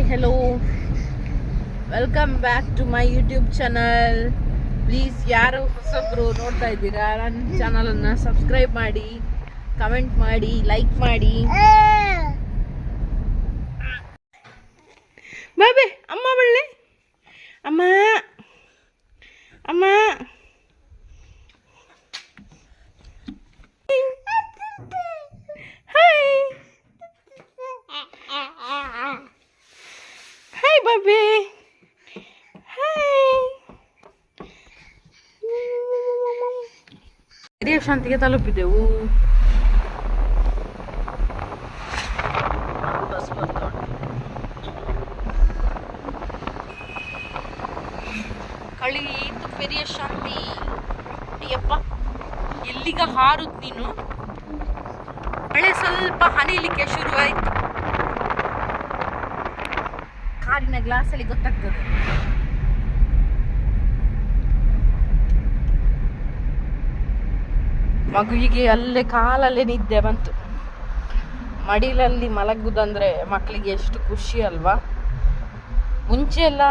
Hi hello welcome back to my YouTube channel please ಯಾರು ಹೊಸಬ್ರು ನೋಡ್ತಾ ಇದ್ದೀರಾ? ನನ್ನ ಚಾನಲನ್ನು ಸಬ್ಸ್ಕ್ರೈಬ್ ಮಾಡಿ ಕಮೆಂಟ್ ಮಾಡಿ ಲೈಕ್ ಮಾಡಿ. ಬಾಬೆ ಅಮ್ಮ ಬಳ್ಳೆ ಅಮ್ಮ ಅಮ್ಮ. ಹಾಯ್ ಹಾಯ್ ಬಾಬಿ ಹಾಯ್ ಹಿರಿಯ ಶಾಂತಿಗೆ ತಲುಪಿದೆವು. ಬಸ್ ಬರ್ತಾ ಉಂಟು. ಕಳೀತು ಪೆರಿಯ ಶಾಂತಿ. ಅಯ್ಯಪ್ಪ ಎಲ್ಲಿಗ ಹಾರುದ್ ನೀನು? ಮಳೆ ಸ್ವಲ್ಪ ಹನಿಲಿಕ್ಕೆ ಶುರುವಾಯ್ತು. ಕಾರಿನ ಗ್ಲಾಸಲ್ಲಿ ಗೊತ್ತಾಗ್ತದೆ. ಮಗುವಿಗೆ ಅಲ್ಲೇ ಕಾಲಲ್ಲೇ ನಿದ್ದೆ ಬಂತು. ಮಡಿಲಲ್ಲಿ ಮಲಗುದಂದ್ರೆ ಮಕ್ಕಳಿಗೆ ಎಷ್ಟು ಖುಷಿ ಅಲ್ವಾ? ಮುಂಚೆ ಎಲ್ಲ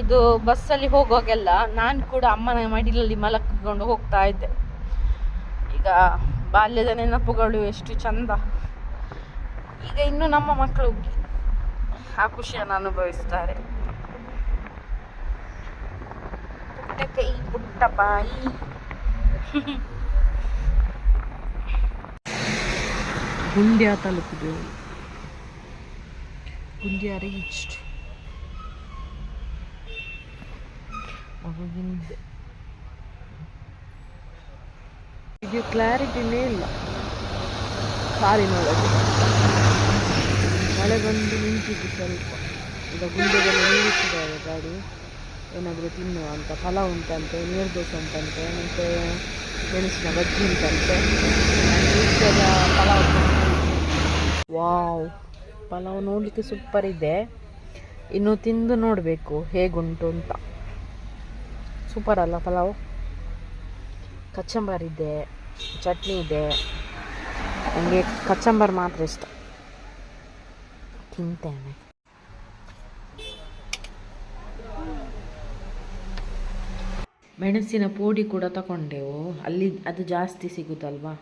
ಇದು ಬಸ್ಸಲ್ಲಿ ಹೋಗುವಾಗೆಲ್ಲ ನಾನು ಕೂಡ ಅಮ್ಮನ ಮಡಿಲಲ್ಲಿ ಮಲಗಿಕೊಂಡು ಹೋಗ್ತಾ ಇದ್ದೆ. ಈಗ ಬಾಲ್ಯದ ನೆನಪುಗಳು ಎಷ್ಟು ಚಂದ. ಈಗ ಇನ್ನು ನಮ್ಮ ಮಕ್ಕಳು ಆ ಖುಷಿಯನ್ನು ಅನುಭವಿಸ್ತಾರೆ. ಪುಟ್ಟ ಕೈ ಪುಟ್ಟ ಬಾಯಿ. ಗುಂಡ್ಯ ತಲುಪಿದೆವು ಗುಂಡ್ಯ ರೀಚ್ಡ್ ಅವಾಗಿಂದ ಇದು ಕ್ಲಾರಿಟಿನೇ ಇಲ್ಲ. ಕಾರಿನೊಳಗೆ ಮಳೆ ಬಂದು ನಿಂತಿದ್ದು ಸ್ವಲ್ಪ. ಈಗ ಗುಂಡೆಗೆಲ್ಲ ನಿಲ್ಲಿಸಿದ್ದಾರೆ ಗಾಡಿ. ಏನಾದರೂ ತಿನ್ನುವ ಅಂತ ಫಲ ಉಂಟಂತೆ ನೀರು ದೋಸೆ ಉಂಟಂತೆ, ಮತ್ತು ಮೆಣಸಿನ ಬಜ್ಜಿ ಉಂಟಂತೆ. ಪಲಾವ್ ವಾವ್, ಪಲಾವ್ ನೋಡಲಿಕ್ಕೆ ಸೂಪರ್ ಇದೆ. ಇನ್ನು ತಿಂದು ನೋಡಬೇಕು ಹೇಗುಂಟು ಅಂತ. ಸೂಪರ್ ಅಲ್ಲ ಪಲಾವ್? ಕಚ್ಚಂಬರ್ ಇದೆ, ಚಟ್ನಿ ಇದೆ. ನನಗೆ ಕಚ್ಚಂಬರ್ ಮಾತ್ರ ಇಷ್ಟ. ತಿಂತೇನೆ ಮೆಣಸಿನ ಪೋಡಿ ಕೂಡ ತಗೊಂಡೆವು ಅಲ್ಲಿ ಅದು ಜಾಸ್ತಿ ಸಿಗುತ್ತಲ್ವಾ?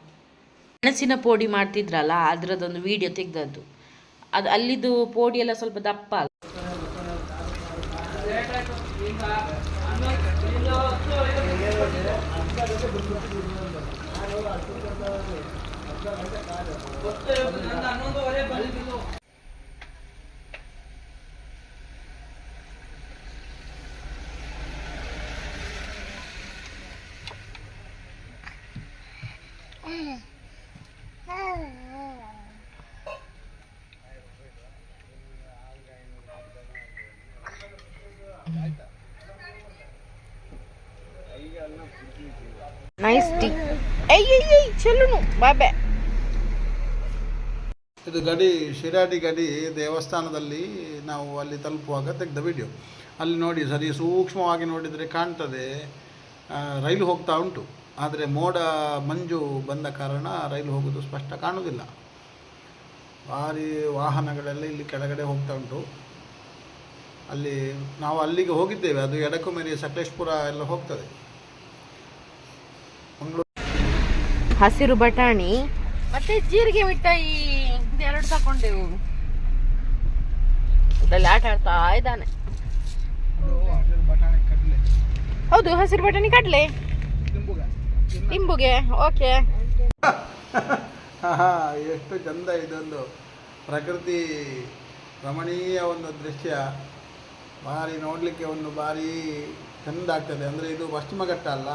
ಮೆಣಸಿನ ಪೋಡಿ ಮಾಡ್ತಿದ್ರಲ್ಲ, ಅದರದೊಂದು ವಿಡಿಯೋ ತೆಗ್ದದ್ದು. ಅದು ಅಲ್ಲಿದ್ದು ಪೋಡಿ ಎಲ್ಲ ಸ್ವಲ್ಪ ದಪ್ಪ ಅಲ್ಲ. ಅಯ್ಯಯ್ಯ ಚೆಲ್ಲುನು ಬಾಬೆ ಇದು ಗಡಿ, ಶಿರಾಡಿ ಗಡಿ ದೇವಸ್ಥಾನದಲ್ಲಿ ನಾವು ಅಲ್ಲಿ ತಲುಪುವಾಗ ತೆಗೆದ ವಿಡಿಯೋ ಅಲ್ಲಿ ನೋಡಿ, ಸರಿ, ಸೂಕ್ಷ್ಮವಾಗಿ ನೋಡಿದರೆ ಕಾಣ್ತದೆ ರೈಲು ಹೋಗ್ತಾ ಉಂಟು. ಆದರೆ ಮೋಡ, ಮಂಜು ಬಂದ ಕಾರಣ ರೈಲು ಹೋಗೋದು ಸ್ಪಷ್ಟ ಕಾಣುವುದಿಲ್ಲ ಭಾರಿ ವಾಹನಗಳೆಲ್ಲ ಇಲ್ಲಿ ಕೆಳಗಡೆ ಹೋಗ್ತಾ ಉಂಟು. ಅಲ್ಲಿ, ನಾವು ಅಲ್ಲಿಗೆ ಹೋಗಿದ್ದೇವೆ. ಅದು ಎಡಕುಮೇರಿ ಸಕಲೇಶ್ಪುರ ಎಲ್ಲ ಹೋಗ್ತದೆ. ಹಸಿರು ಬಟಾಣಿ. ಮತ್ತೆ ಜೀರಿಗೆ ಮಿಠಾಯಿ ಎರಡು ತಕೊಂಡೆವು ಇದರಲ್ಲಿ ಆಟ ಆಡ್ತಾ ಇದ್ದಾನೆ. ಹೌದು ಹಸಿರು ಬಟಾಣಿ ಕಡ್ಲೆ. ನಿಂಬುಗೆ ಓಕೆ. ಎಷ್ಟು ಚಂದ ಇದೊಂದು. ಪ್ರಕೃತಿ ರಮಣೀಯ ಒಂದು ದೃಶ್ಯ. ಭಾರಿ ನೋಡಲಿಕ್ಕೆ ಒಂದು ಭಾರಿ ಚಂದ ಆಗ್ತದೆ. ಅಂದರೆ ಇದು ಪಶ್ಚಿಮ ಘಟ್ಟ ಅಲ್ಲ.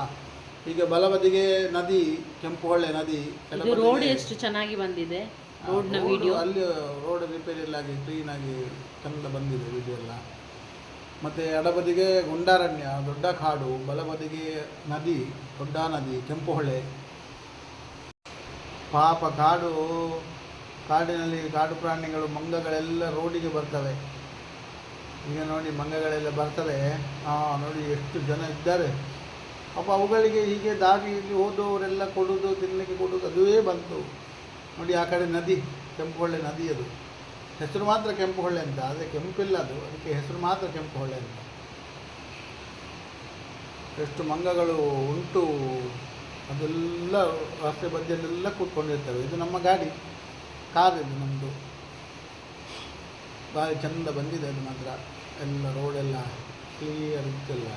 ಈಗ ಬಲಬದಿಗೆ ನದಿ ಕೆಂಪು ಹೊಳೆ ನದಿ ಇದು ರೋಡ್ ಎಷ್ಟು ಚೆನ್ನಾಗಿ ಬಂದಿದೆ? ರೋಡ್ನ road ವಿಡಿಯೋ ಅಲ್ಲಿ ರೋಡ್ ರಿಪೇರಿ ಎಲ್ಲ ಆಗಿ ಕ್ಲೀನ್ ಆಗಿ ಚೆನ್ನಾಗಿ ಬಂದಿದೆ ವಿಡಿಯೋ ಎಲ್ಲ. ಮತ್ತೆ ಎಡಬದಿಗೆ ಗುಂಡಾರಣ್ಯ ದೊಡ್ಡ ಕಾಡು ಬಲಬದಿಗೆ ನದಿ ದೊಡ್ಡ ನದಿ ಕೆಂಪು ಹೊಳೆ ಪಾಪ ಕಾಡು ಕಾಡಿನಲ್ಲಿ ಕಾಡು ಪ್ರಾಣಿಗಳು ಮಂಗಗಳೆಲ್ಲ ರೋಡಿಗೆ ಬರ್ತವೆ. ಈಗ ನೋಡಿ ಮಂಗಗಳೆಲ್ಲ ಬರ್ತವೆ. ಹಾಂ ನೋಡಿ ಎಷ್ಟು ಜನ ಇದ್ದಾರೆ. ಪಾಪ ಅವುಗಳಿಗೆ ಹೀಗೆ ದಾರಿಯಲ್ಲಿ ಹೋದವರೆಲ್ಲ ಕೊಡೋದು ತಿನ್ನಲಿಕ್ಕೆ ಕೊಡೋದು ಅದುವೇ ಬಂತು. ನೋಡಿ ಆ ಕಡೆ ನದಿ ಕೆಂಪು ಹೊಳೆ ನದಿ ಅದು. ಹೆಸರು ಮಾತ್ರ ಕೆಂಪು ಹೊಳ್ಳೆ ಅಂತ, ಆದರೆ ಕೆಂಪಿಲ್ಲ ಅದು. ಅದಕ್ಕೆ ಹೆಸರು ಮಾತ್ರ ಕೆಂಪು ಹೊಳ್ಳೆ ಅಂತ. ಎಷ್ಟು ಮಂಗಗಳು ಉಂಟು, ಅದೆಲ್ಲ ರಸ್ತೆ ಬದಿಯಲ್ಲೆಲ್ಲ ಕೂತ್ಕೊಂಡಿರ್ತವೆ. ಇದು ನಮ್ಮ ಗಾಡಿ ಕಾರ್ ಇದು ನಮ್ಮದು ಭಾರಿ ಚಂದ ಬಂದಿದೆ ಅದು ಮಾತ್ರ. ಎಲ್ಲ ರೋಡೆಲ್ಲ ಕ್ಲಿಯರ್ ಇದ್ದೆಲ್ಲ.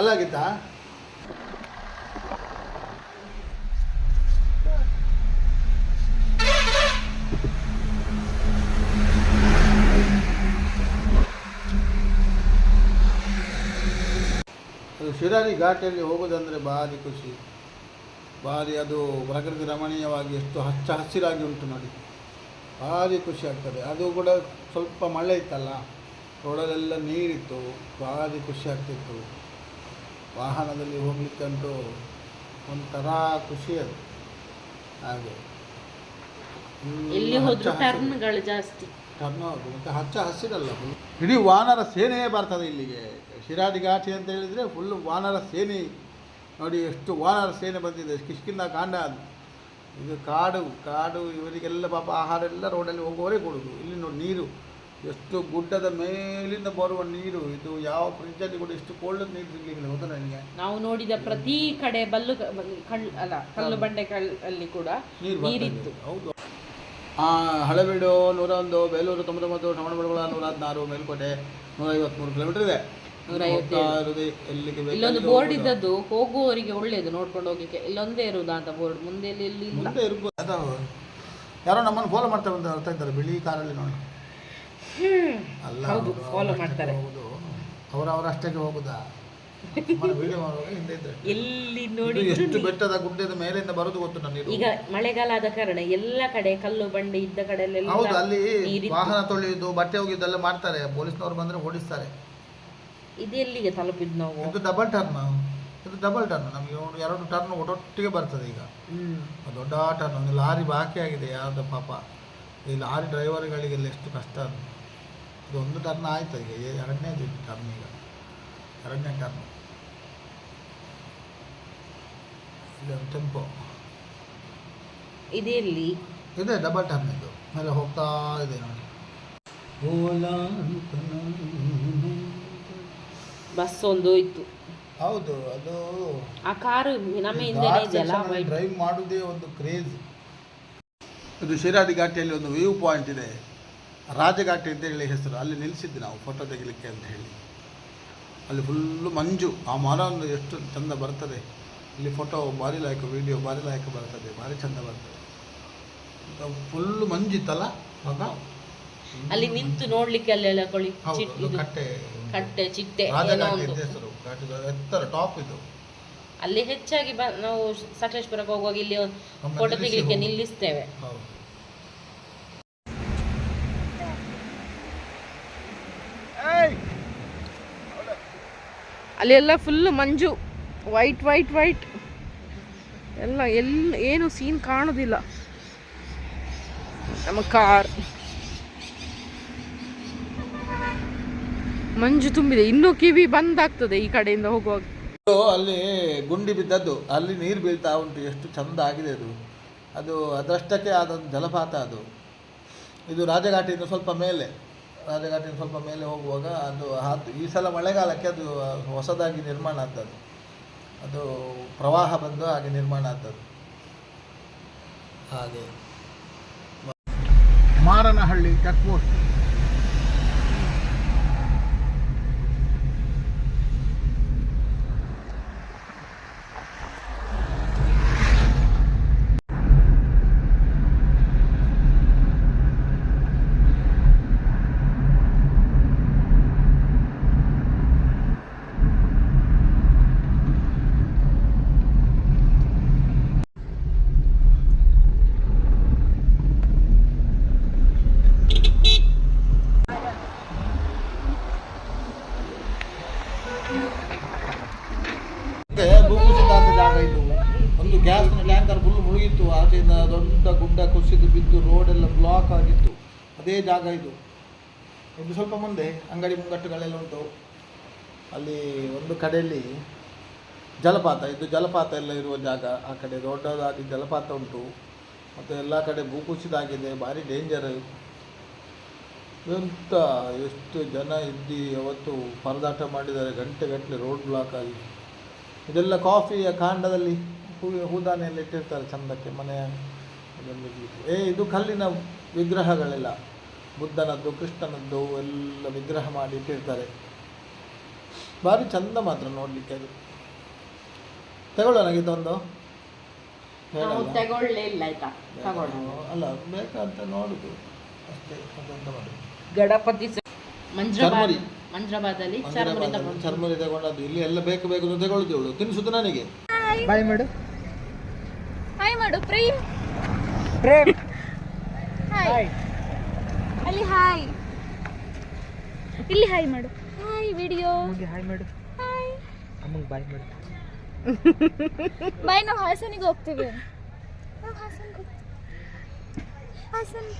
ಅಲ್ಲಾಗಿತ್ತಾ ಅದು ಶಿರಾಡಿ ಘಾಟಿಯಲ್ಲಿ ಹೋಗೋದಂದರೆ ಭಾರಿ ಖುಷಿ. ಭಾರಿ ಅದು ಪ್ರಕೃತಿ ರಮಣೀಯವಾಗಿ ಎಷ್ಟು ಹಚ್ಚ ಹಸಿರಾಗಿ ಉಂಟು ನೋಡಿ. ಭಾರಿ ಖುಷಿ ಆಗ್ತದೆ. ಅದು ಕೂಡ ಸ್ವಲ್ಪ ಮಳೆ ಇತ್ತಲ್ಲ ರೋಡಲ್ಲೆಲ್ಲ ನೀರಿತ್ತು ಭಾರಿ ಖುಷಿ ಆಗ್ತಿತ್ತು. ವಾಹನದಲ್ಲಿ ಹೋಗ್ಲಿಕ್ಕಂತೂ ಒಂಥರ ಖುಷಿ ಅದು. ಹಾಗೆ. ಇಲ್ಲಿ ಟರ್ನ್ಗಳು ಜಾಸ್ತಿ. ಟರ್ನ್ ಹೌದು. ಮತ್ತು ಹಚ್ಚ ಹಸಿರಲ್ಲ ಇಡೀ ವಾನರ ಸೇನೆಯೇ ಬರ್ತದೆ ಇಲ್ಲಿಗೆ. ಶಿರಾಡಿ ಘಾಟಿ ಅಂತ ಹೇಳಿದರೆ ಫುಲ್ಲು ವಾನರ ಸೇನೆ. ನೋಡಿ ಎಷ್ಟು ವಾನರ ಸೇನೆ ಬಂದಿದೆ. ಕಿಷ್ಕಿಂದ ಕಾಂಡ ಅದು ಇದು ಕಾಡು ಕಾಡು ಇವರಿಗೆಲ್ಲ ಪಾಪ ಆಹಾರ ಎಲ್ಲ ರೋಡಲ್ಲಿ ಹೋಗುವವರೇ ಕೊಡೋದು. ಇಲ್ಲಿ ನೋಡಿ ನೀರು. ಎಷ್ಟು ಗುಡ್ಡದ ಮೇಲಿಂದ ಬರುವ ನೀರು. ಇದು ಯಾವ ಫ್ರಿಜ್ಜಲ್ಲಿ ಕೂಡ ಎಷ್ಟು ಕೋಲ್ಡ್ ನೀರು ಸಿಗಲಿಲ್ಲ ಗೊತ್ತಾ ನನಗೆ ನಾವು ನೋಡಿದ ಪ್ರತಿ ಕಡೆ ಬಲ್ಲು ಕಳ್ಳು ಅಲ್ಲ ಕಲ್ಲು ಬಂಡೆ ಅಲ್ಲಿ ಕೂಡ ನೀರಿತ್ತು. ಹೌದು. ಆ, ಹಳೆಬೀಡು ನೂರ ಒಂದು ಬೇಲೂರು ತೊಂಬತ್ತೊಂಬತ್ತು ಶ್ರವಣಬೆಳಗೊಳ ನೂರ ಹದಿನಾರು ಮೇಲ್ಕೋಟೆ ನೂರ ಐವತ್ತ್ಮೂರು ಕಿಲೋಮೀಟರ್ ಇದೆ. ಇಲ್ಲೊಂದು ಬೋರ್ಡ್ ಇದ್ದದ್ದು ಹೋಗುವವರಿಗೆ ಒಳ್ಳೇದು ನೋಡ್ಕೊಂಡು ಹೋಗ್ಲಿಕ್ಕೆ. ಇಲ್ಲೊಂದೇ ಇರುದಾ ಅಂತ ಬೋರ್ಡ್ ಮುಂದೆ ಇಲ್ಲಿ. ಮುಂದೆ ಇರ್ಬೋದು. ಯಾರೋ ನಮ್ಮನ್ನು ಫಾಲೋ ಮಾಡ್ತಾರೆ ಅಂತ ಅರ್ಥ ಇದ್ದಾರೆ. ಬಿಳಿ ಕಾರಲ್ಲಿ ನೋಡಿ. ಅಲ್ಲ ಹೌದು, ಫಾಲೋ ಮಾಡ್ತಾರೆ. ಅವರ ಅಷ್ಟಕ್ಕೆ ಹೋಗುದಾ? ವಿಡಿಯೋ ಮಾಡುವಾಗ ಹಿಂದೆ ಇದ್ರೆ. ಎಲ್ಲಿ ಇದು ನೋಡಿ ಎಷ್ಟು ಬೆಟ್ಟದ ಗುಡ್ಡದ ಮೇಲಿಂದ ಬರೋದು ಗೊತ್ತು ನನಗೆ ಈಗ ಮಳೆಗಾಲ ಆದ ಕಾರಣ ಎಲ್ಲ ಕಡೆ ಕಲ್ಲು ಬಂಡೆ ಇದ್ದ ಕಡೆ ಹೌದು ಅಲ್ಲಿ. ವಾಹನ ತೊಳೆಯುವುದು ಬಟ್ಟೆ ಒಗೆಯುವುದೆಲ್ಲ ಮಾಡ್ತಾರೆ. ಪೊಲೀಸ್ನವ್ರು ಬಂದ್ರೆ ಓಡಿಸ್ತಾರೆ. ಇದು ಎಲ್ಲಿಗೆ ತಲುಪಿದ್ ನಾವು? ಇದು ಡಬಲ್ ಟರ್ನ್ ಇದು ಡಬಲ್ ಟರ್ನ್ ನಮಗೆ ಒಂದು ಎರಡು ಟರ್ನ್ ಒಟ್ಟೊಟ್ಟಿಗೆ ಬರ್ತದೆ ಈಗ. ದೊಡ್ಡ ಟರ್ನ್ ಒಂದು ಲಾರಿ ಬಾಕಿ ಆಗಿದೆ ಯಾರ್ದು ಪಾಪ. ಈ ಲಾರಿ ಡ್ರೈವರ್ಗಳಿಗೆಲ್ಲ ಎಷ್ಟು ಕಷ್ಟ ಅದು. ಇದು ಒಂದು ಟರ್ನ್ ಆಯ್ತು ಈಗ ಎರಡನೇ ಎರಡನೇದು ಟರ್ನ್ ಈಗ. ಎರಡನೇ ಟರ್ನ್ ಟೆಂಪೋ ಇದೆಲ್ಲಿ ಇದೆ ಡಬಲ್ ಟರ್ನ್ ಇದು. ಮೇಲೆ ಹೋಗ್ತಾ ಇದೆ ನೋಡಿ. ಓಲಾ. ಬಸ್ ಒಂದು ಹೋಯ್ತು ಹೌದು ಅದು ಆ ಕಾರು ನಮ್ಮ ಹಿಂದೆನೇ ಇದೆಯಲ್ಲ. ಡ್ರೈವ್ ಮಾಡುವುದೇ ಒಂದು ಕ್ರೇಜ್ ಅದು ಶಿರಾಡಿ ಘಾಟಿಯಲ್ಲಿ ಒಂದು ವ್ಯೂ ಪಾಯಿಂಟ್ ಇದೆ. ರಾಜಘಾಟಿ ಅಂತ ಹೇಳಿ ಹೆಸರು. ಅಲ್ಲಿ ನಿಲ್ಲಿಸಿದ್ದು ನಾವು ಫೋಟೋ ತೆಗಿಲಿಕ್ಕೆ ಅಂತ ಹೇಳಿ. ಅಲ್ಲಿ ಫುಲ್ಲು ಮಂಜು. ಆ ಮರ ಒಂದು ಎಷ್ಟು ಚಂದ ಬರ್ತದೆ. ಇಲ್ಲಿ ಫೋಟೋ ಭಾರಿ ಲಾಯಕ ವಿಡಿಯೋ ಭಾರಿ ಲಾಯಕ ಬರ್ತದೆ. ಭಾರಿ ಚಂದ ಬರ್ತದೆ. ಫುಲ್ಲು ಮಂಜಿತ್ತಲ್ಲ ಆಗ ಅಲ್ಲಿ ನಿಂತು ನೋಡ್ಲಿಕ್ಕೆ ಅಲ್ಲೆಲ್ಲ ಕೊಳಿ ಚಿಟ್ ಇದು ಕಟ್ಟೆ. ಕಟ್ಟೆ ಚಿಟ್ಟೆ ಏನೋ ಒಂದು ಅಂತ ಎತ್ತರ ಟಾಪ್ ಇದು. ಅಲ್ಲಿ ಹೆಚ್ಚಾಗಿ ಬ ನಾವು ಸಕಲೇಶ್ಪುರಕ್ಕೆ ಹೋಗುವಾಗ ಇಲ್ಲಿ ಫೋಟೋ ನಿಲ್ಲಿಸಿ ತೆಗಿಲಿಕ್ಕೆ ಹೋಗುದು. ನಿಲ್ಲಿಸ್ತೇವೆ. ಹೌದು. ಅಲ್ಲೆಲ್ಲ ಫುಲ್ ಮಂಜು. ವೈಟ್ ವೈಟ್ ವೈಟ್ ಎಲ್ಲ ಎಲ್ಲ ಏನು ಸೀನ್ ಕಾಣೋದಿಲ್ಲ. ನಮ್ಮ ಕಾರ್ ಮಂಜು ತುಂಬಿದೆ. ಇನ್ನೂ ಕಿವಿ ಬಂದಾಗ್ತದೆ ಈ ಕಡೆಯಿಂದ ಹೋಗುವಾಗ. ಅಲ್ಲಿ ಗುಂಡಿ ಬಿದ್ದದ್ದು. ಅಲ್ಲಿ ನೀರು ಬೀಳ್ತಾ ಉಂಟು. ಎಷ್ಟು ಚಂದ ಆಗಿದೆ ಅದು. ಅದು ಅದಷ್ಟಕ್ಕೆ ಆದೊಂದು ಜಲಪಾತ ಅದು. ಇದು ರಾಜಘಾಟಿಯಿಂದ ಸ್ವಲ್ಪ ಮೇಲೆ. ರಾಜಘಾಟಿನ ಸ್ವಲ್ಪ ಮೇಲೆ ಹೋಗುವಾಗ ಅದು ಹಾದು ಈ ಸಲ ಮಳೆಗಾಲಕ್ಕೆ ಅದು ಹೊಸದಾಗಿ ನಿರ್ಮಾಣ ಆದದ್ದು ಅದು ಪ್ರವಾಹ ಬಂದು ಹಾಗೆ ನಿರ್ಮಾಣ ಆದದ್ದು ಹಾಗೆ. ಮಾರನಹಳ್ಳಿ ಚೆಕ್ ಪೋಸ್ಟ್ ಮತ್ತೆ ಭೂಕುಸಿತ ಜಾಗ ಇದು ಒಂದು ಗ್ಯಾಸ್ನ ಮುಳುಗಿತ್ತು ಆಚೆಯಿಂದ ದೊಡ್ಡ ಗುಡ್ಡ ಕುಸಿದು ಬಿದ್ದು ರೋಡೆಲ್ಲ ಬ್ಲಾಕ್ ಆಗಿತ್ತು. ಅದೇ ಜಾಗ ಇದು. ಇದು ಸ್ವಲ್ಪ ಮುಂದೆ ಅಂಗಡಿ ಮುಂಗಟ್ಟುಗಳೆಲ್ಲ ಉಂಟು. ಅಲ್ಲಿ ಒಂದು ಕಡೆಯಲ್ಲಿ ಜಲಪಾತ, ಇದು ಜಲಪಾತ ಎಲ್ಲ ಇರುವ ಜಾಗ. ಆ ಕಡೆ ದೊಡ್ಡದಾಗಿ ಜಲಪಾತ ಉಂಟು. ಮತ್ತು ಎಲ್ಲ ಕಡೆ ಭೂಕುಸಿದಾಗಿದೆ ಭಾರಿ ಡೇಂಜರ್ ಎಂತ ಎಷ್ಟು ಜನ ಇದ್ದು ಯಾವತ್ತು ಪರದಾಟ ಮಾಡಿದ್ದಾರೆ, ಗಂಟೆ ಗಟ್ಟಲೆ ರೋಡ್ ಬ್ಲಾಕ್ ಆಗಿ. ಇದೆಲ್ಲ ಕಾಫಿಯ ಕಾಂಡದಲ್ಲಿ. ಹೂ ಹೂದಾನೆಯಲ್ಲಿ ಇಟ್ಟಿರ್ತಾರೆ ಚಂದಕ್ಕೆ ಮನೆಯ ಏ ಇದು ಕಲ್ಲಿನ ವಿಗ್ರಹಗಳೆಲ್ಲ. ಬುದ್ಧನದ್ದು ಕೃಷ್ಣನದ್ದು ಎಲ್ಲ ವಿಗ್ರಹ ಮಾಡಿ ಇಟ್ಟಿರ್ತಾರೆ. ಭಾರಿ ಚಂದ ಮಾತ್ರ ನೋಡಲಿಕ್ಕೆ ಅದು. ತಗೊಳ್ಳೋಣ ಇದೊಂದು. ಅಲ್ಲ ಬೇಕಂತ ನೋಡುದು. ಅಷ್ಟೇ ಅದೆಂತ ಮಾಡುದು? ಗಣಪತಿ ಚರ್ಮರಿ. ಚರ್ಮುರಿ. ಮಂಜ್ರಾಬಾದಲ್ಲಿ ಚರ್ಮುರಿ ಮಂದಿರ ತಗೊಂಡು ಇಲ್ಲಿ ಎಲ್ಲ ಬೇಕು ಬೇಕು ಅಂತ ತಗೊಳ್ತೀವಳು ತಿನ್ಸುದು ನನಗೆ. ಬಾಯ್ ಮಾಡು. ಮಾಡು. ಪ್ರೇಮ್. ಪ್ರೇಮ್. ಹಾಯ್ ಅಲ್ಲಿ ಹಾಯ್ ಇಲ್ಲಿ ಹಾಯ್ ಮಾಡು. ಹಾಯ್ ವಿಡಿಯೋ ಅಮ್ಮಗೆ ಹಾಯ್ ಮಾಡು. ಹಾಯ್ ಅಮ್ಮಗೆ ಬಾಯ್ ಮಾಡು. ಬಾಯ್ ನಾವು ಹಾಸನಿಗೆ ಹೋಗ್ತೀವಿ. ನಾವು ಹಾಸನ್ಗೆ ಹೋಗ್ತೀವಿ. ಹಾಸನ್.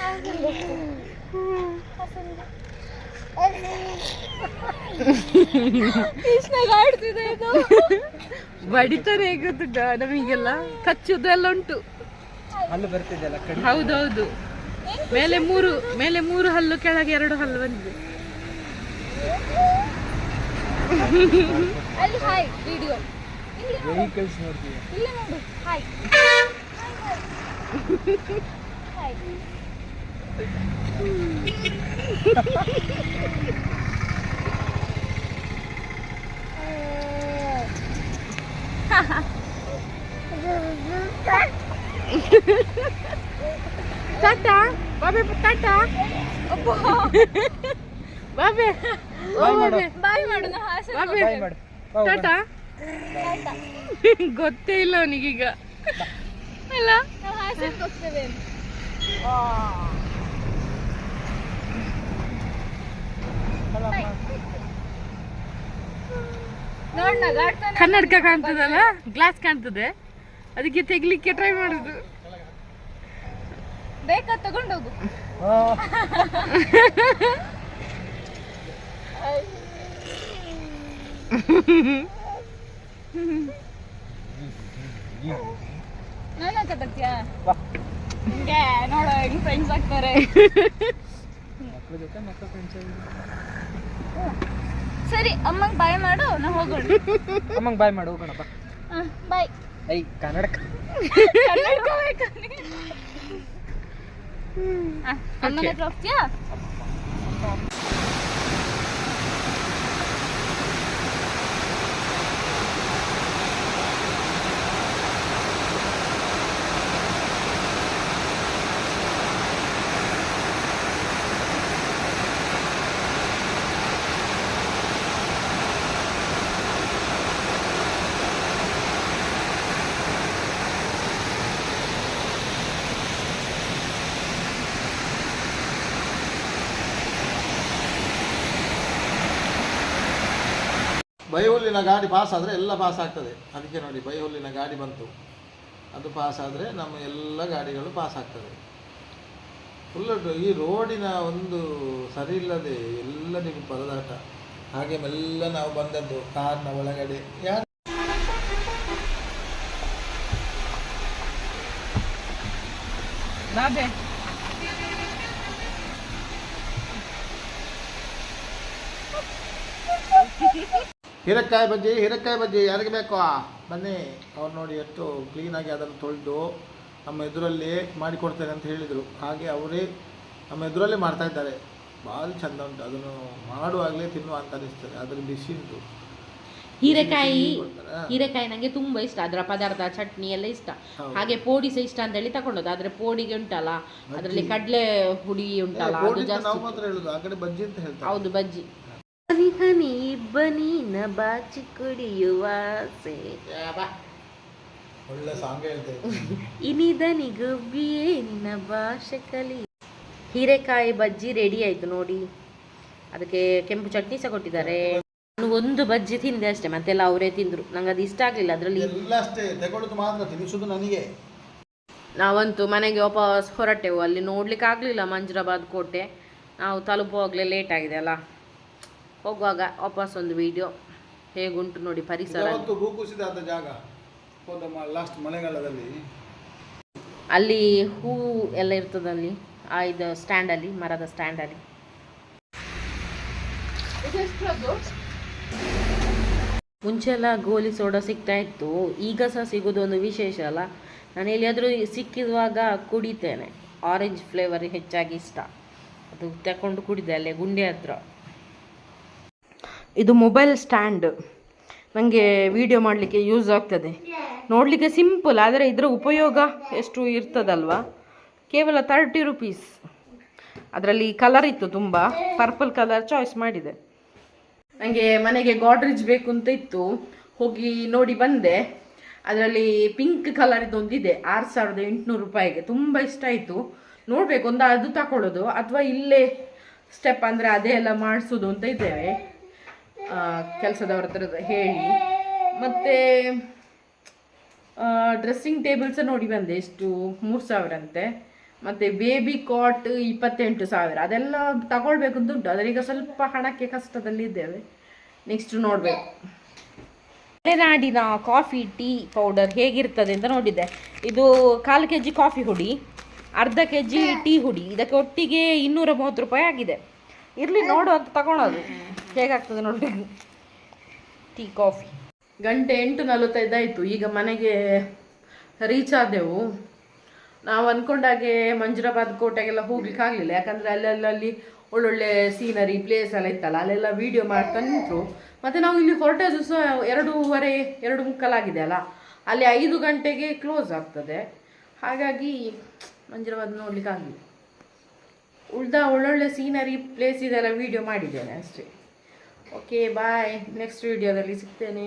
ಹಾಸನ್ ಹೋಗ್ತೀವಿ. ಆಡ್ತಿದೆ ಇದು. ಬಡಿತಾರೆ ಗೊತ್ತುಂಟ ನಮಗೆಲ್ಲ. ಕಚ್ಚುದು ಎಲ್ಲ ಉಂಟು ಹೌದೌದು. ಮೇಲೆ ಮೂರು ಮೇಲೆ ಮೂರು ಹಲ್ಲು ಕೆಳಗೆ ಎರಡು ಹಲ್ಲು ಬಂದಿದೆ. ಅಲ್ಲಿ ಹಾಯ್ ವಿಡಿಯೋ ಇಲ್ಲಿ ವೆಹಿಕಲ್ಸ್ ನೋಡ್ತೀವಿ ಇಲ್ಲಿ ನೋಡು hi hi tata babe tata babe bye ಮಾಡು ಬಾಬೆ. ಟಾಟಾ ಗೊತ್ತೇ ಇಲ್ಲ ಅವನಿಗೀಗ. ಅಲ್ಲ? ಹೋಗ್ತೇವೆ ಕನ್ನಡಕ ಕಾಣ್ತದಲ್ಲ? ಗ್ಲಾಸ್ ಕಾಣ್ತದೆ. ಅದಕ್ಕೆ ತೆಗ್ಲಿಕ್ಕೆ ಟ್ರೈ ಮಾಡುದು. ಬೇಕಾ ತಗೊಂಡೋಗು. ಬರ್ತೀಯಾ? ಬಾ. ಹಿಂಗೆ ನೋಡು ಹೆಂಗ್ ಫ್ರೆಂಡ್ಸ್ ಆಗ್ತಾರೆ. ಮಕ್ಳು ಜೊತೆ ಮಕ್ಕಳ ಫ್ರೆಂಡ್ಸ್ ಸರಿ ಅಮ್ಮಂಗ್ ಬಾಯ್ ಮಾಡು ನಾ ಹೋಗೋಣ. ಅಮ್ಮಂಗೆ ಬಾಯ್ ಮಾಡು ಹೋಗೋಣ ಬಾ. ಬಾಯ್ ಐ ಕನ್ನಡಕ. ಅಮ್ಮನ ಹತ್ರ ಹೋಗ್ತೀಯಾ? ಬೈಹುಲ್ಲಿನ ಗಾಡಿ ಪಾಸ್ ಆದರೆ ಎಲ್ಲ ಪಾಸ್ ಆಗ್ತದೆ. ಅದಕ್ಕೆ ನೋಡಿ, ಬೈಹುಲ್ಲಿನ ಗಾಡಿ ಬಂತು. ಅದು ಪಾಸ್ ಆದರೆ ನಮ್ಮ ಎಲ್ಲ ಗಾಡಿಗಳು ಪಾಸ್ ಆಗ್ತದೆ. ಫುಲ್ಲು ಈ ರೋಡಿನ ಒಂದು ಸರಿ ಇಲ್ಲದೆ ಎಲ್ಲರಿಗೂ ಪರದಾಟ. ಹಾಗೆ ಮೆಲ್ಲ ನಾವು ಬಂದದ್ದು ಕಾರ್ನ ಒಳಗಡೆ. ಯಾರು ಹೀರೆಕಾಯಿ ಬಜ್ಜಿ ಹೀರೆಕಾಯಿ ಬಜ್ಜಿ ಯಾರಿಗೆ ಬೇಕು ಬನ್ನಿ ಅವ್ರು ನೋಡಿ ಎಷ್ಟು ಕ್ಲೀನಾಗಿ ಅದನ್ನು ತೊಳೆದು ನಮ್ಮ ಎದುರಲ್ಲಿ ಮಾಡಿಕೊಡ್ತೇನೆ ಅಂತ ಹೇಳಿದರು. ಹಾಗೆ ಅವರೇ ನಮ್ಮ ಎದುರಲ್ಲೇ ಮಾಡ್ತಾ ಇದ್ದಾರೆ. ಭಾರಿ ಚಂದ ಉಂಟು. ಅದನ್ನು ಮಾಡುವಾಗಲೇ ತಿನ್ನುವ ಅಂತ ಅನಿಸ್ತದೆ. ಅದ್ರ ಬಿಸಿ ಉಂಟು. ಹೀರೆಕಾಯಿ. ಹೀರೆಕಾಯಿ ನಂಗೆ ತುಂಬಾ ಇಷ್ಟ. ಅದರ ಪದಾರ್ಥ ಚಟ್ನಿ ಎಲ್ಲ ಇಷ್ಟ. ಹಾಗೆ ಪೋಡಿ ಸಹ ಇಷ್ಟ ಅಂತ ಹೇಳಿ ತಕೊಂಡದ್ದು. ಆದ್ರೆ ಪೋಡಿಗೆ ಉಂಟಲ್ಲ. ಅದರಲ್ಲಿ ಕಡಲೆ ಹುಡಿ ಉಂಟಲ್ಲ ಅದು ಜಾಸ್ತಿ ಹೌದು ಬಜ್ಜಿ. ಹನಿ ನ ಬಾಚಿ ಕುಡಿಯುವ ಆಸೆ. ಒಳ್ಳೆ ಸಾಂಗ್ ಹೇಳ್ತೇವೆ ಇನಿದನಿ ಗುಬ್ಬಿಯೇ ನಿನ್ನ ಭಾಷೆ ಕಲಿ. ಹೀರೆಕಾಯಿ ಬಜ್ಜಿ ರೆಡಿ ಆಯ್ತು ನೋಡಿ. ಅದಕ್ಕೆ ಕೆಂಪು ಚಟ್ನಿ ಸಹ ಕೊಟ್ಟಿದ್ದಾರೆ. ನಾನು ಒಂದು ಬಜ್ಜಿ ತಿಂದೆ ಅಷ್ಟೇ ಮತ್ತೆಲ್ಲ ಅವರೇ ತಿಂದ್ರು. ನಂಗೆ ಅದು ಇಷ್ಟ ಆಗಲಿಲ್ಲ ಅದರಲ್ಲಿ. ಎಲ್ಲ ಅಷ್ಟೇ ತಗೊಳ್ಳೋದು ಮಾತ್ರ ತಿನ್ನಿಸೋದು ನನಗೆ. ನಾವಂತೂ ಮನೆಗೆ ವಾಪಸ್ ಹೊರಟೆವು. ಅಲ್ಲಿ ನೋಡ್ಲಿಕ್ಕೆ ಆಗಲಿಲ್ಲ ಮಂಜುರಾಬಾದ್ ಕೋಟೆ. ನಾವು ತಲುಪುವಾಗಲೇ ಲೇಟ್ ಆಗಿದೆ ಅಲ್ಲ. ಹೋಗುವಾಗ ವಾಪಸ್ ಒಂದು ವಿಡಿಯೋ ಹೇಗುಂಟು ನೋಡಿ ಪರಿಸರ. ಯಾವತ್ತು ಜಾಗ. ಹೋದ ಲಾಸ್ಟ್ ಮಳೆಗಾಲದಲ್ಲಿ. ಅಲ್ಲಿ ಹೂ ಎಲ್ಲ ಇರ್ತದಲ್ಲಿ ಆ ಇದು ಸ್ಟ್ಯಾಂಡಲ್ಲಿ ಮರದ ಸ್ಟ್ಯಾಂಡಲ್ಲಿ ಮುಂಚೆ ಎಲ್ಲ ಗೋಲಿ ಸೋಡಾ ಸಿಗ್ತಾ ಇತ್ತು. ಈಗ ಸಹ ಸಿಗೋದು ಒಂದು ವಿಶೇಷ ಅಲ್ಲ. ನಾನು ಎಲ್ಲಿಯಾದರೂ ಸಿಕ್ಕಿರುವಾಗ ಕುಡಿತೇನೆ. ಆರೆಂಜ್ ಫ್ಲೇವರ್ ಹೆಚ್ಚಾಗಿ ಇಷ್ಟ. ಅದು ತಗೊಂಡು ಕುಡಿದೆ ಅಲ್ಲೇ ಗುಂಡೆ ಹತ್ರ. ಇದು ಮೊಬೈಲ್ ಸ್ಟ್ಯಾಂಡ್. ನನಗೆ ವಿಡಿಯೋ ಮಾಡಲಿಕ್ಕೆ ಯೂಸ್ ಆಗ್ತದೆ. ನೋಡಲಿಕ್ಕೆ ಸಿಂಪಲ್ ಆದರೆ ಇದರ ಉಪಯೋಗ ಎಷ್ಟು ಇರ್ತದಲ್ವಾ? ಕೇವಲ ತರ್ಟಿ ರುಪೀಸ್ ಅದರಲ್ಲಿ ಕಲರ್ ಇತ್ತು ತುಂಬ. ಪರ್ಪಲ್ ಕಲರ್ ಚಾಯ್ಸ್ ಮಾಡಿದೆ. ನನಗೆ ಮನೆಗೆ ಗಾಡ್ರಿಜ್ ಬೇಕು ಅಂತ ಇತ್ತು. ಹೋಗಿ ನೋಡಿ ಬಂದೆ. ಅದರಲ್ಲಿ ಪಿಂಕ್ ಕಲರ್ ಇದೊಂದಿದೆ. ಆರು ಸಾವಿರದ ಎಂಟುನೂರು ರೂಪಾಯಿಗೆ. ತುಂಬ ಇಷ್ಟ ಆಯಿತು. ನೋಡಬೇಕು, ಒಂದು ಅದು ತಗೊಳ್ಳೋದು ಅಥವಾ ಇಲ್ಲೇ ಸ್ಟೆಪ್ ಅಂದರೆ ಅದೇ ಎಲ್ಲ ಮಾಡಿಸೋದು ಅಂತ ಇದ್ದೇವೆ. ಕೆಲಸದವ್ರ ಹತ್ರ ಹೇಳಿ. ಮತ್ತು ಡ್ರೆಸ್ಸಿಂಗ್ ಟೇಬಲ್ಸ ನೋಡಿ ಬಂದೆ ಎಷ್ಟು ಮೂರು ಸಾವಿರ ಅಂತೆ ಮತ್ತು ಬೇಬಿ ಕಾಟ್ ಇಪ್ಪತ್ತೆಂಟು ಸಾವಿರ. ಅದೆಲ್ಲ ತಗೊಳ್ಬೇಕು ಅಂತ ಉಂಟು. ಆದರೆ ಸ್ವಲ್ಪ ಹಣಕ್ಕೆ ಕಷ್ಟದಲ್ಲಿ ಇದ್ದೇವೆ. ನೆಕ್ಸ್ಟ್ ನೋಡಬೇಕು. ಮಲೆನಾಡಿನ ಕಾಫಿ ಟೀ ಪೌಡರ್ ಹೇಗಿರ್ತದೆ ಅಂತ ನೋಡಿದ್ದೆ. ಇದು ಕಾಲು ಕೆ ಜಿ ಕಾಫಿ ಹುಡಿ ಅರ್ಧ ಕೆ ಜಿ ಟೀ ಹುಡಿ. ಇದಕ್ಕೆ ಒಟ್ಟಿಗೆ ಇನ್ನೂರ ಮೂವತ್ತು ರೂಪಾಯಿ ಆಗಿದೆ. ಇರಲಿ ನೋಡು ಅಂತ ತಗೊಳೋದು. ಹೇಗಾಗ್ತದೆ ನೋಡಿ. Tea, coffee. ಗಂಟೆ ಎಂಟು ನಲವತ್ತೈದು ಆಯಿತು ಈಗ ಮನೆಗೆ ರೀಚ್ ಆದೆವು. ನಾವು ಅಂದ್ಕೊಂಡಾಗೆ ಮಂಜುರಾಬಾದ್ ಕೋಟೆಗೆಲ್ಲ ಹೋಗ್ಲಿಕ್ಕೆ ಆಗಲಿಲ್ಲ. ಯಾಕಂದರೆ ಅಲ್ಲಲ್ಲಲ್ಲಿ ಒಳ್ಳೊಳ್ಳೆ ಸೀನರಿ ಪ್ಲೇಸ್ ಎಲ್ಲ ಇತ್ತಲ್ಲ, ಅಲ್ಲೆಲ್ಲ ವೀಡಿಯೋ ಮಾಡ್ತಾ ನಿಂತರು. ಮತ್ತು ನಾವು ಇಲ್ಲಿ ಹೊರಟ ಸಹ ಎರಡೂವರೆ, ಎರಡು ಮುಕ್ಕಲಾಗಿದೆ ಅಲ್ಲ. ಅಲ್ಲಿ ಐದು ಗಂಟೆಗೆ ಕ್ಲೋಸ್ ಆಗ್ತದೆ. ಹಾಗಾಗಿ ಮಂಜುರಾಬಾದ್ ನೋಡ್ಲಿಕ್ಕೆ ಆಗಲಿಲ್ಲ. ಉಳ್ದ ಒಳ್ಳೊಳ್ಳೆ ಸೀನರಿ ಪ್ಲೇಸ್ ಇದೆಲ್ಲ ವೀಡಿಯೋ ಮಾಡಿದ್ದೇನೆ ಅಷ್ಟೇ. ಓಕೆ ಬಾಯ್ ನೆಕ್ಸ್ಟ್ ವೀಡಿಯೋದಲ್ಲಿ ಸಿಗ್ತೇನೆ.